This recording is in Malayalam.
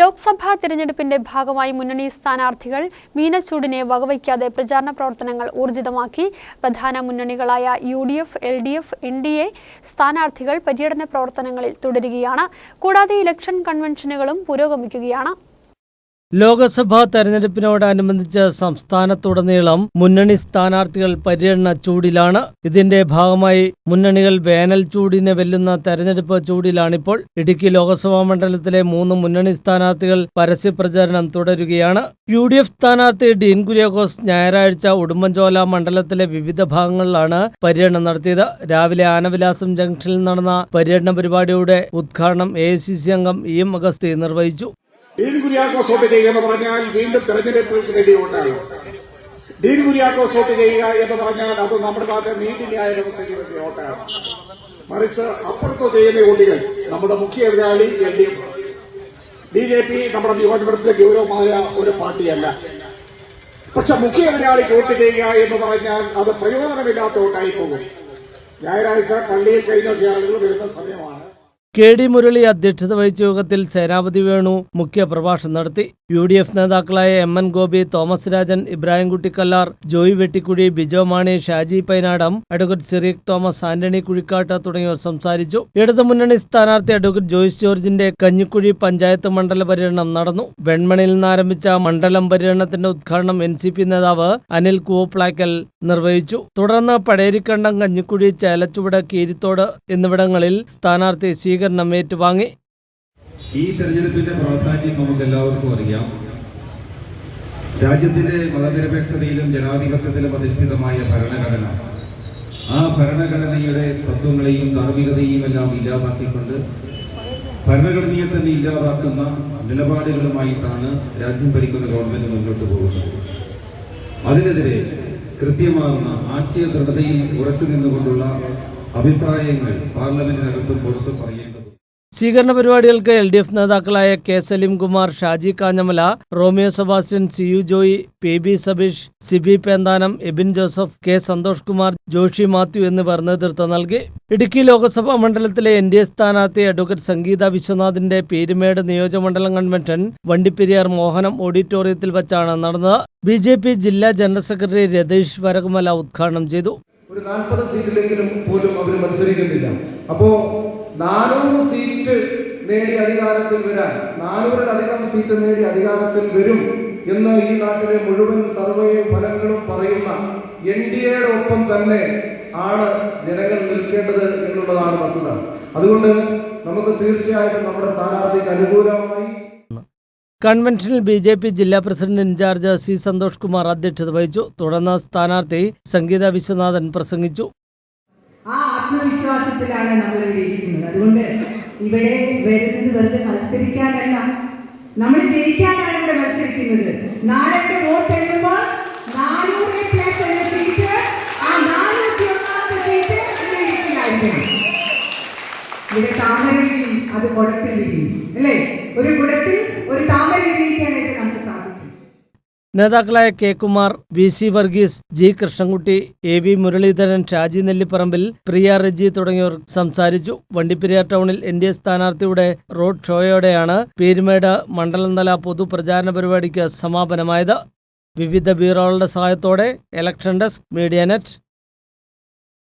ലോക്സഭാ തിരഞ്ഞെടുപ്പിന്റെ ഭാഗമായി മുന്നണി സ്ഥാനാർത്ഥികൾ മീനച്ചൂടിനെ വകവയ്ക്കാതെ പ്രചാരണ പ്രവർത്തനങ്ങൾ ഊർജിതമാക്കി. പ്രധാന മുന്നണികളായ U D F L D F N D A സ്ഥാനാർത്ഥികൾ പര്യടന പ്രവർത്തനങ്ങളിൽ തുടരുകയാണ്. കൂടാതെ ഇലക്ഷൻ കൺവെൻഷനുകളും പുരോഗമിക്കുകയാണ്. ലോക്സഭാ തെരഞ്ഞെടുപ്പിനോടനുബന്ധിച്ച് സംസ്ഥാനത്തുടനീളം മുന്നണി സ്ഥാനാർത്ഥികൾ പര്യടന ചൂടിലാണ്. ഇതിന്റെ ഭാഗമായി മുന്നണികൾ വേനൽ ചൂടിനെ വെല്ലുന്ന തെരഞ്ഞെടുപ്പ് ചൂടിലാണിപ്പോൾ. ഇടുക്കി ലോക്സഭാ മണ്ഡലത്തിലെ മൂന്ന് മുന്നണി സ്ഥാനാർത്ഥികൾ പരസ്യപ്രചാരണം തുടരുകയാണ്. യു ഡി എഫ് സ്ഥാനാർത്ഥി ഡീൻ കുര്യാക്കോസ് ഞായറാഴ്ച ഉടുമ്പൻചോല മണ്ഡലത്തിലെ വിവിധ ഭാഗങ്ങളിലാണ് പര്യടനം നടത്തിയത്. രാവിലെ ആനവിലാസം ജംഗ്ഷനിൽ നടന്ന പര്യടന പരിപാടിയുടെ ഉദ്ഘാടനം എ അംഗം ഇ എം അഗസ്തി നിർവഹിച്ചു. ഡീൻ കുര്യാക്കോസ് വോട്ട് ചെയ്യുക എന്ന് പറഞ്ഞാൽ വീണ്ടും തെരഞ്ഞെടുപ്പ് വേണ്ടി ഡീൻ കുര്യാക്കോസ് വോട്ട് ചെയ്യുക എന്ന് പറഞ്ഞാൽ അത് നമ്മുടെ നാട്ടിലെ നീതിന്യായ വ്യവസ്ഥയ്ക്ക് വേണ്ടി വോട്ടാണ് മറിച്ച് അപ്പുറത്ത് ചെയ്യുന്ന വോട്ടുകൾ നമ്മുടെ മുഖ്യ എതിരാളി L D F. B J P നമ്മുടെ നിയോജകമണ്ഡലത്തിലെ ഗൗരവമായ ഒരു പാർട്ടിയല്ല. പക്ഷെ മുഖ്യ എതിരാളി വോട്ട് ചെയ്യുക എന്ന് പറഞ്ഞാൽ അത് പ്രയോജനമില്ലാത്ത വോട്ടായി പോകും. ഞായറാഴ്ച പള്ളിയിൽ കഴിഞ്ഞ ആളുകൾ വരുന്ന സമയമാണ്. കെ ഡി മുരളി അധ്യക്ഷത വഹിച്ച യോഗത്തിൽ സേനാപതി വേണു മുഖ്യ പ്രഭാഷണം നടത്തി. യു ഡി എഫ് നേതാക്കളായ M N Gopi Thomas Rajan Ibrahimkutty Kallar Joy Vettikuzhi Bijo Mani Shaji Painadam advocate Sireeq Thomas Antony Kuzhikattu തുടങ്ങിയവർ സംസാരിച്ചു. ഇടതുമുന്നണി സ്ഥാനാർത്ഥി അഡ്വക്കേറ്റ് ജോയ്സ് ജോർജിന്റെ കഞ്ഞിക്കുഴി പഞ്ചായത്ത് മണ്ഡല പര്യടനം നടന്നു. വെൺമണിയിൽ നിന്ന് ആരംഭിച്ച മണ്ഡലം പര്യടനത്തിന്റെ ഉദ്ഘാടനം എൻ സി പി നേതാവ് അനിൽ കൂവപ്ലാക്കൽ നിർവഹിച്ചു. തുടർന്ന് പടേരിക്കണ്ടം കഞ്ഞിക്കുഴി ചേലച്ചുവട് കീരിത്തോട് എന്നിവിടങ്ങളിൽ സ്ഥാനാർത്ഥി സ്വീകരണം ഏറ്റുവാങ്ങി. ഈ തെരഞ്ഞെടുപ്പിന്റെ പ്രാധാന്യം നമുക്ക് എല്ലാവർക്കും അറിയാം. രാജ്യത്തിന്റെ മതനിരപേക്ഷതയിലും ജനാധിപത്യത്തിലും അധിഷ്ഠിതമായ ഭരണഘടന. ആ ഭരണഘടനയുടെ തത്വങ്ങളെയും ധാർമ്മികതയും എല്ലാം ഇല്ലാതാക്കിക്കൊണ്ട് ഭരണഘടനയെ തന്നെ ഇല്ലാതാക്കുന്ന നിലപാടുകളുമായിട്ടാണ് രാജ്യം ഭരിക്കുന്ന ഗവൺമെന്റ് മുന്നോട്ട് പോകുന്നത്. അതിനെതിരെ കൃത്യമാർന്ന ആശയ ദൃഢതയിൽ ഉറച്ചു നിന്നുകൊണ്ടുള്ള അഭിപ്രായങ്ങൾ പാർലമെന്റിനകത്തും പുറത്തും സ്വീകരണ പരിപാടികൾക്ക് എൽ ഡി എഫ് നേതാക്കളായ K Saleemkumar Shaji Kanjamala Romeo Sebastian C U Joy P B Sabeesh Siby Penthanam Abin Joseph K Santhosh Kumar Joshy Mathew എന്നിവർ നേതൃത്വം നൽകി. ഇടുക്കി ലോക്സഭാ മണ്ഡലത്തിലെ എൻ ഡി എ സ്ഥാനാർത്ഥി അഡ്വക്കേറ്റ് സംഗീത വിശ്വനാഥിന്റെ പേരുമേട് നിയോജകമണ്ഡലം കൺവെൻഷൻ വണ്ടിപ്പെരിയാർ മോഹനം ഓഡിറ്റോറിയത്തിൽ വച്ചാണ് നടന്നത്. ബി ജെ പി ജില്ലാ ജനറൽ സെക്രട്ടറി രതീഷ് വരകുമല ഉദ്ഘാടനം ചെയ്തു. ഒരു നാൽപ്പത് സീറ്റിലെങ്കിലും പോലും അവർ മത്സരിക്കുന്നില്ല. അപ്പോ നാനൂറ് സീറ്റ് നേടി അധികാരത്തിൽ വരാൻ നാനൂറിലധികം സീറ്റ് നേടി അധികാരത്തിൽ വരും എന്ന് ഈ നാട്ടിലെ മുഴുവൻ സർവേ ഫലങ്ങളും പറയുന്ന എൻ ഡി എയുടെ ഒപ്പം തന്നെ ആണ് ജനങ്ങൾ നിൽക്കേണ്ടത് എന്നുള്ളതാണ് വസ്തുത. അതുകൊണ്ട് നമുക്ക് തീർച്ചയായിട്ടും നമ്മുടെ സ്ഥാനാർത്ഥിക്ക് അനുകൂലമായി കൺവെൻഷനിൽ ബി ജെ പി ജില്ലാ president in charge C Santhosh Kumar അധ്യക്ഷത വഹിച്ചു. തുടർന്ന് സ്ഥാനാർത്ഥി സംഗീത വിശ്വനാഥൻ പ്രസംഗിച്ചു. ആത്മവിശ്വാസത്തിലാണ് നമ്മൾ ഇവിടെ ഇരിക്കുന്നത്. അതുകൊണ്ട് ഇവിടെ വരുന്നത് വെറുതെ മത്സരിക്കാനല്ല. നമ്മൾ ജയിക്കാനാണ് ഇവിടെ മത്സരിക്കുന്നത്. നാളെ വോട്ട് എഴുതുമ്പോൾ നാനൂറ് പ്ലേറ്റ് എന്ന ആ നാനൂറ്റി ഒന്നാമത്തെ സീറ്റ് ഇവിടെ ഇരിക്കുന്നതായിരിക്കണം ഇവിടെ താമര വിരിയും അത് കുടത്തിൽ വിരിയും അല്ലേ? ഒരു കുടത്തിൽ ഒരു താമര സാധിക്കും നേതാക്കളായ K Kumar V C Varghese G Krishnankutty A V Muraleedharan Shaji Nellipparambil Priya Reji തുടങ്ങിയവർ സംസാരിച്ചു. വണ്ടിപ്പെരിയാർ ടൗണിൽ എൻ ഡി എ സ്ഥാനാർത്ഥിയുടെ റോഡ് ഷോയോടെയാണ് പീരുമേട് മണ്ഡലംതല പൊതുപ്രചാരണ പരിപാടിക്ക് സമാപനമായത്. വിവിധ ബ്യൂറോകളുടെ സഹായത്തോടെ ഇലക്ഷൻ ഡെസ്ക് മീഡിയ നെറ്റ്